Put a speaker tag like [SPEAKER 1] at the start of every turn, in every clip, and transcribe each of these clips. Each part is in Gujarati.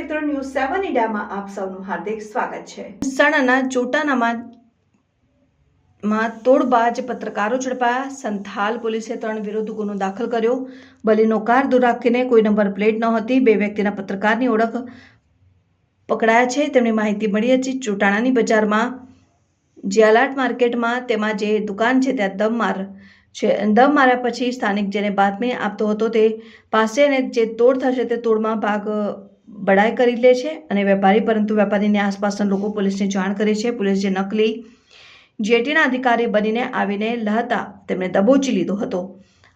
[SPEAKER 1] ઇન્ડિયામાં આપ સૌનું હાર્દિક સ્વાગત છે. મહેસાણાના ચોટાનામાં માં તોડબાજ પત્રકારો ઝડપાયા. સંથાલ પોલીસે ત્રણ વિરુદ્ધ ગુનો દાખલ કર્યો. બલીનો કાર દૂર રાખીને કોઈ નંબર પ્લેટ ન હતી. બે વ્યક્તિના પત્રકારની ઓળખ પકડાયા છે. તેમની માહિતી મળી હતી ચોટાણાની બજારમાં. જ્યાલાટ માર્કેટમાં તેમાં જે દુકાન છે ત્યાં દમ માર છે. દમ માર્યા પછી સ્થાનિક જેને બાતમી આપતો હતો તે પાસે અને જે તોડ થશે તે તોડમાં ભાગ બડાઈ કરી લે છે અને વેપારી, પરંતુ વેપારીની આસપાસના લોકો પોલીસને જાણ કરે છે. પોલીસ જે નકલી જેટીના અધિકારી બનીને આવીને લહતા તેમણે દબોચી લીધો હતો.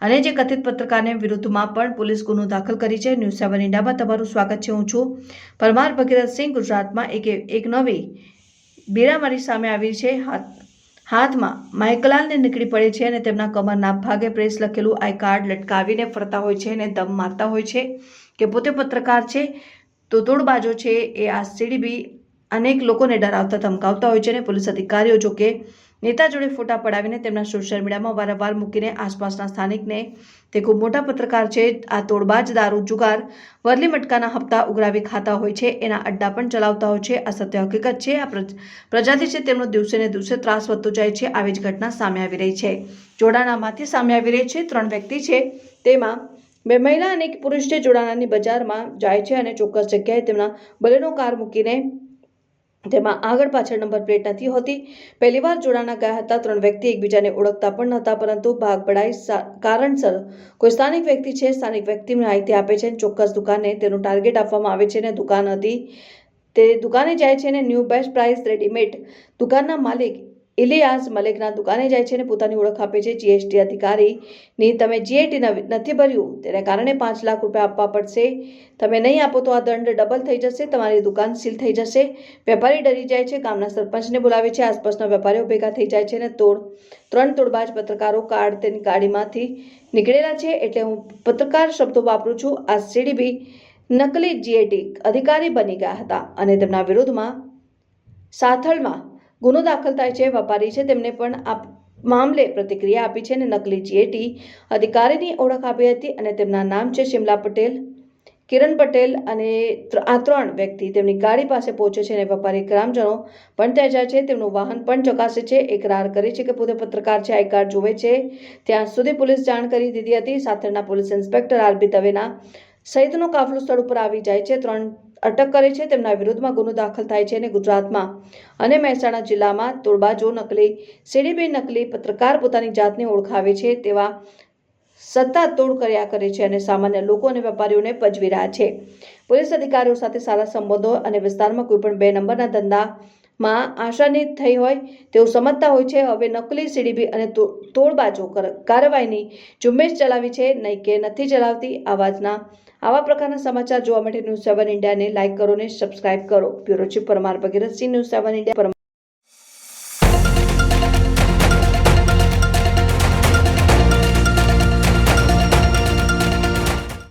[SPEAKER 1] અને જે કથિત પત્રકારને વિરુદ્ધમાં પણ પોલીસ ગુનો દાખલ કરી છે. ન્યૂઝ સેવન ઇન્ડિયામાં તમારું સ્વાગત છે. હું છું પરમાર ભગીરથસિંહ, ગુજરાતમાં એક એક નવી બીરામારી સામે આવી છે. હાથ, હાથમાં માઇકલાલને નીકળી પડે છે અને તેમના કમરના ભાગે પ્રેસ લખેલું આઈ કાર્ડ લટકાવીને ફરતા હોય છે અને દમ મારતા હોય છે કે પોતે પત્રકાર છે. તો તોડબાજો છે એ આ સીડીબી અનેક લોકોને ડરાવતા ધમકાવતા હોય છે અને પોલીસ અધિકારીઓ જો કે નેતા જોડે ફોટા પડાવીને તેમના સોશિયલ મીડિયામાં વારંવાર મૂકીને આસપાસના સ્થાનિકને તે ખૂબ મોટા પત્રકાર છે. આ તોડબાજ દારૂ જુગાર, વરલી મટકાના હપ્તા ઉઘરાવી ખાતા હોય છે, એના અડ્ડા પણ ચલાવતા હોય છે. આ સત્ય હકીકત છે, આ પ્રજાતિ છે તેમનો દિવસે ને દિવસે ત્રાસ વધતો જાય છે, આવી જ ઘટના સામે આવી રહી છે. જોડાણામાંથી સામે આવી રહી છે, ત્રણ વ્યક્તિ છે. તેમાં બે મહિલા અને એક પુરુષ છે જોડાણાની બજારમાં જાય છે અને ચોક્કસ જગ્યાએ તેમના બલેનો કાર મૂકીને તેમાં આગળ પાછળ નંબર પ્લેટ નથી હોતી. પહેલીવાર જોડાણા ગયા હતા, ત્રણ વ્યક્તિ એકબીજાને ઓળખતા પણ નહોતા, પરંતુ ભાગ પડાઈ કારણસર કોઈ સ્થાનિક વ્યક્તિ છે, સ્થાનિક વ્યક્તિ માહિતી આપે છે ચોક્કસ દુકાને તેનું ટાર્ગેટ આપવામાં આવે છે અને દુકાન હતી. તે દુકાને જાય છે અને ન્યૂ બેસ્ટ પ્રાઇસ રેડીમેડ દુકાનના માલિક ઇલિયાસ મલિકના દુકાને જાય છે અને પોતાની ઓળખ આપે છે. જીએસટી અધિકારીની તમે જીએટી નથી ભર્યું, તેના કારણે પાંચ લાખ રૂપિયા આપવા પડશે. તમે નહીં આપો તો આ દંડ ડબલ થઈ જશે, તમારી દુકાન સીલ થઈ જશે. વેપારી ડરી જાય છે, ગામના સરપંચને બોલાવે છે, આસપાસના વેપારીઓ ભેગા થઈ જાય છે અને તોડ, ત્રણ તોડબાજ પત્રકારો કાર્ડ તેની ગાડીમાંથી નીકળેલા છે. એટલે હું પત્રકાર શબ્દો વાપરું છું. આ સીડીબી નકલી જીએટી અધિકારી બની ગયા હતા અને તેમના વિરુદ્ધમાં સાથળમાં ગુનો દાખલ થાય છે, વેપારી છે, તેમને પણ આ મામલે પ્રતિક્રિયા આપી છે અને નકલી જીએટી અધિકારીની ઓળખ આપી હતી અને તેમના નામ છે શિમલા પટેલ, કિરણ પટેલ અને આ ત્રણ વ્યક્તિ તેમની ગાડી પાસે પહોંચે છે અને વેપારી ગ્રામજનો પણ ત્યાં જાય છે. તેમનું વાહન પણ ચકાસે છે. એકરાર કરે છે કે પોતે પત્રકાર છે, આઈ કાર્ડ જોવે છે. ત્યાં સુધી પોલીસ જાણ કરી દીધી હતી. સાથળના પોલીસ ઇન્સ્પેક્ટર આરબી દવેના સહિતનો કાફલો સ્થળ ઉપર આવી જાય છે. ત્રણ અટક કરે છે, તેમના વિરુદ્ધમાં ગુનો દાખલ થાય છે અને ગુજરાતમાં અને મહેસાણા જિલ્લામાં તોડબાજો નકલી સીડીબી નકલી પત્રકાર પોતાની જાતને ઓળખાવે છે તેવા સત્તા તોડ કર્યા કરે છે અને સામાન્ય લોકો અને વેપારીઓને પજવી રહ્યા છે. પોલીસ અધિકારીઓ સાથે સારા સંબંધો અને વિસ્તારમાં કોઈપણ બે નંબરના ધંધામાં આશાનિત થઈ હોય તેવું સમજતા હોય છે, હવે નકલી સીડીબી અને તોડબાજો કાર્યવાહીની ઝુંબેશ ચલાવી છે, નહીં કે નથી ચલાવતી આવાજના. આવા પ્રકારના સમાચાર જોવા માટે ન્યૂઝ સેવન ઇન્ડિયાને લાઇક કરો અને સબસ્ક્રાઇબ કરો. Bureau chief Parmar Bhagirathsinh news seven India